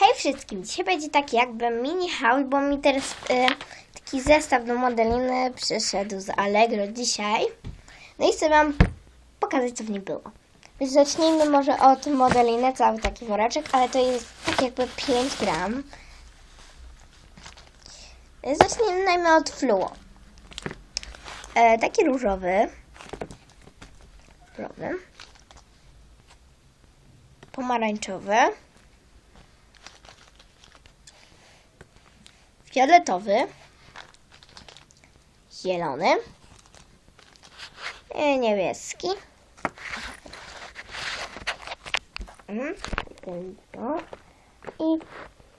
Hej wszystkim, dzisiaj będzie tak jakby mini haul, bo mi teraz e, taki zestaw do modeliny przyszedł z Allegro dzisiaj. No i chcę Wam pokazać, co w nim było. Więc zacznijmy może od modeliny, cały taki woreczek, ale to jest tak jakby 5 gram. Zacznijmy od fluo. E, taki różowy. Różowy. Pomarańczowy. Fioletowy, zielony, niebieski. Mhm. I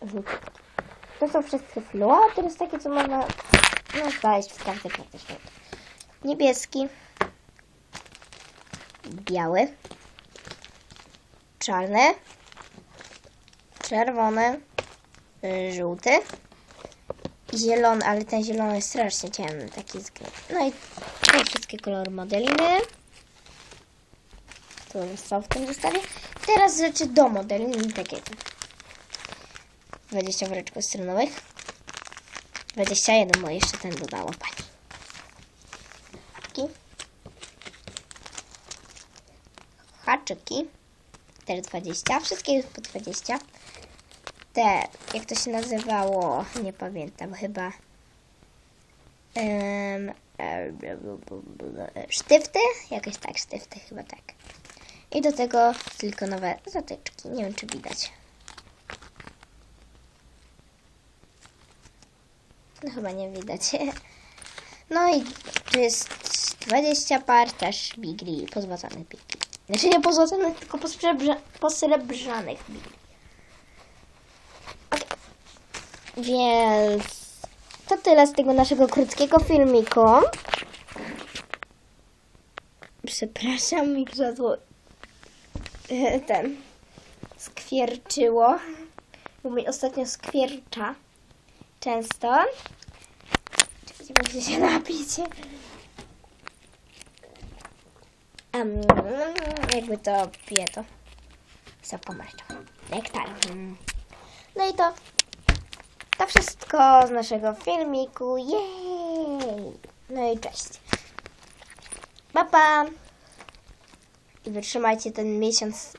żółty. To są wszystkie fluo, to jest takie, co można no, znaleźć w każdej praktycznie. Niebieski, biały, czarny, czerwony, żółty, zielony, ale ten zielony jest strasznie ciemny, taki zgrzyt. No i te wszystkie kolory modeliny. To są w tym zestawie. Teraz rzeczy do modeliny takie. 20 woreczków stronowych. 21, bo jeszcze ten dodała pani. Taki. Haczyki. Też 20. Wszystkie już po 20 te, jak to się nazywało, nie pamiętam, chyba em, e, sztyfty? Jakoś tak, sztyfty chyba tak. I do tego silikonowe zatyczki, nie wiem czy widać. No chyba nie widać. No i tu jest 20 par też bigli, pozłacanych bigli. Znaczy nie pozłacanych, tylko posrebrza, posrebrzanych bigli. Więc to tyle z tego naszego krótkiego filmiku. Przepraszam, mi krzesło e, ten skwierczyło. Bo mi ostatnio skwiercza często. Czekajcie, muszę się napić. Um, jakby to piję to zapomnieć. Nektar. Mm. No i to to wszystko z naszego filmiku. Jej! No i cześć. Pa, pa! I wytrzymajcie ten miesiąc,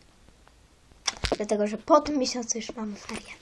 dlatego że po tym miesiącu już mamy ferie.